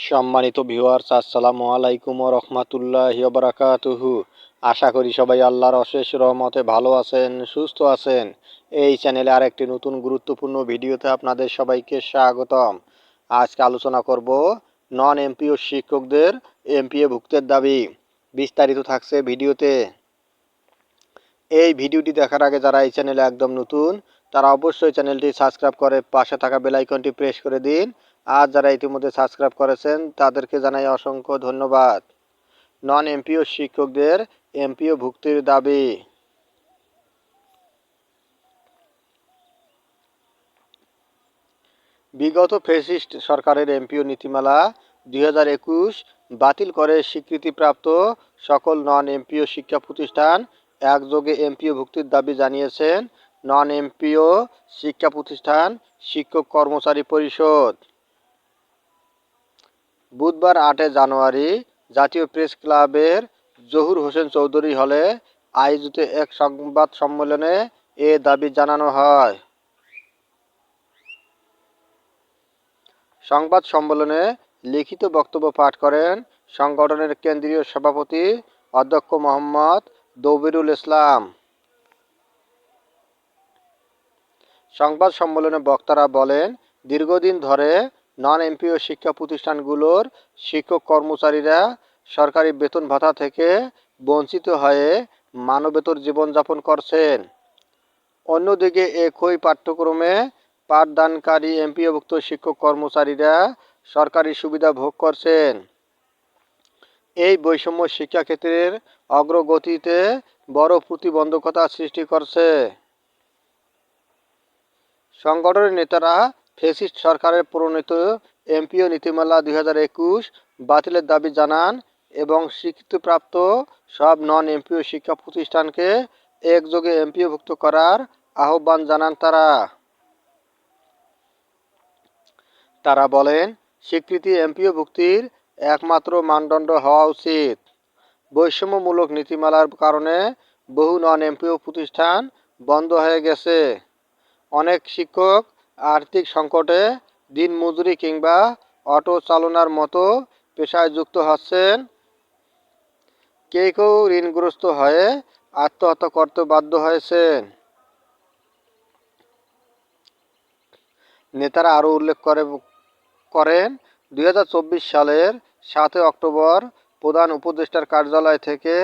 সম্মানিত ভিউয়ার্স আসসালামু আলাইকুম রহমাতুল্লাহ বারাকাতুহু। আশা করি সবাই আল্লাহর অশেষ রহমতে ভালো আছেন, সুস্থ আছেন। এই চ্যানেলে আরেকটি নতুন গুরুত্বপূর্ণ ভিডিওতে আপনাদের সবাইকে স্বাগতম। আজকে আলোচনা করব নন এমপিও শিক্ষকদের এমপিএ ভুক্তের দাবি। বিস্তারিত থাকছে ভিডিওতে। এই ভিডিওটি দেখার আগে যারা এই চ্যানেলে একদম নতুন, তারা অবশ্যই চ্যানেলটি সাবস্ক্রাইব করে পাশে থাকা বেলাইকনটি প্রেস করে দিন। আর যারা ইতিমধ্যে সাবস্ক্রাইব করেছেন, তাদেরকে জানাই অসংখ্য ধন্যবাদ। নন এমপিও শিক্ষকদের এমপিও ভুক্তির দাবি। বিগত ফেসিস্ট সরকারের এমপিও নীতিমালা দুই হাজার একুশ বাতিল করে স্বীকৃতিপ্রাপ্ত সকল নন এমপিও শিক্ষা প্রতিষ্ঠান একযোগে এমপিও ভুক্তির দাবি জানিয়েছেন। নন এমপিও শিক্ষা প্রতিষ্ঠান শিক্ষক কর্মচারী পরিষদ। বুধবার আটে জানুয়ারি জাতীয় প্রেস ক্লাবের জহুর হোসেন চৌধুরী হলে আয়োজিত এক সংবাদ সম্মেলনে এ দাবি জানানো হয়। সংবাদ সম্মেলনে লিখিত বক্তব্য পাঠ করেন সংগঠনের কেন্দ্রীয় সভাপতি অধ্যক্ষ মোহাম্মদ দবিরুল ইসলাম। সংবাদ সম্মেলনে বক্তারা বলেন, দীর্ঘদিন ধরে নন এমপিও শিক্ষা প্রতিষ্ঠানগুলোর শিক্ষক কর্মচারীরা সরকারি বেতন ভাতা থেকে বঞ্চিত হয়ে মানবেতর জীবনযাপন করছেন। অন্যদিকে একই পাঠ্যক্রমে পাঠদানকারী এমপিওভুক্ত শিক্ষক কর্মচারীরা সরকারি সুবিধা ভোগ করছেন। এই বৈষম্য শিক্ষাক্ষেত্রের অগ্রগতিতে বড় প্রতিবন্ধকতা সৃষ্টি করছে। সংগঠনের নেতারা ফেসিস্ট সরকারের প্রণীত এমপিও নীতিমালা দুই হাজার একুশ বাতিলের দাবি জানান এবং স্বীকৃতিপ্রাপ্ত সব নন এমপিও শিক্ষা প্রতিষ্ঠানকে একযোগে এমপিওভুক্ত করার আহ্বান জানান তারা। তারা বলেন, স্বীকৃতি এমপিও ভুক্তির একমাত্র মানদণ্ড হওয়া উচিত। বৈষম্যমূলক নীতিমালার কারণে বহু নন এমপিও প্রতিষ্ঠান বন্ধ হয়ে গেছে। অনেক শিক্ষক আর্থিক সংকটে দিন মজুরি কিংবা অটো চালনার মতো পেশায় যুক্ত হচ্ছেন। কেউ কেউ ঋণগ্রস্ত হয়ে আত্মহত্যা করতে বাধ্য হয়েছেন। নেতারা আরও উল্লেখ করে, করেন, দুই হাজার চব্বিশ সালের সাতই অক্টোবর প্রধান উপদেষ্টার কার্যালয় থেকে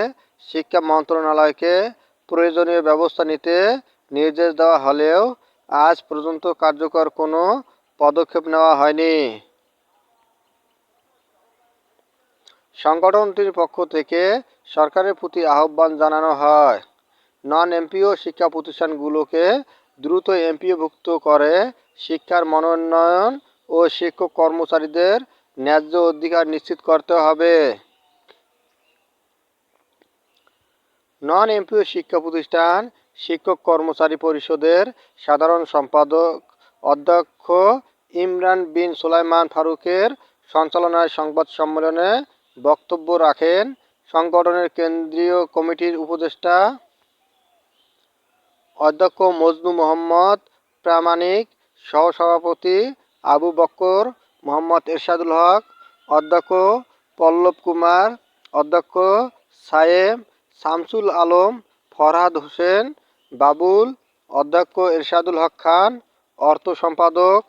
শিক্ষা মন্ত্রণালয়কে প্রয়োজনীয় ব্যবস্থা নিতে নির্দেশ দেওয়া হলেও আজ পর্যন্ত কার্যকর কোনো পদক্ষেপ নেওয়া হয়নি। সংগঠনটির পক্ষ থেকে সরকারের প্রতি আহ্বান জানানো হয়। নন এমপিও শিক্ষা প্রতিষ্ঠানগুলোকে দ্রুত এমপিওভুক্ত করে শিক্ষার মনোন্নয়ন ও শিক্ষক কর্মচারীদের ন্যায্য অধিকার নিশ্চিত করতে হবে। নন এমপিও শিক্ষা প্রতিষ্ঠান শিক্ষক কর্মচারী পরিষদের সাধারণ সম্পাদক অধ্যক্ষ ইমরান বিন সুলাইমান ফারুকের সঞ্চালনায় সংবাদ সম্মেলনে বক্তব্য রাখেন সংগঠনের কেন্দ্রীয় কমিটির উপদেষ্টা অধ্যক্ষ মজনু মোহাম্মদ, প্রামাণিক সহসভাপতি আবু বক্কর, মোহাম্মদ এরশাদুল হক, অধ্যক্ষ পল্লব কুমার, অধ্যক্ষ সায়েম শামসুল আলম, ফরহাদ হোসেন বাবুল, অধ্যক্ষ এরশাদুল হক খান, অর্থ সম্পাদক,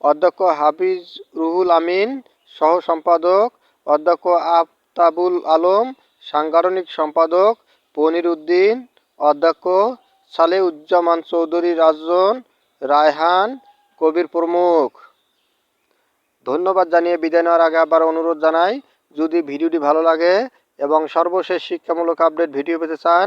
অধ্যক্ষ হাফিজ রুহুল আমিন, সহ সম্পাদক, অধ্যক্ষ আফতাবুল আলম, সাংগঠনিক সম্পাদক পনির উদ্দিন, অধ্যক্ষ সালেউজ্জামান চৌধুরী রাজন, রায়হান কবির প্রমুখ। ধন্যবাদ জানিয়ে বিদায় নেওয়ার আগে আবার অনুরোধ জানাই, যদি ভিডিওটি ভালো লাগে এবং সর্বশেষ শিক্ষামূলক আপডেট ভিডিও পেতে চান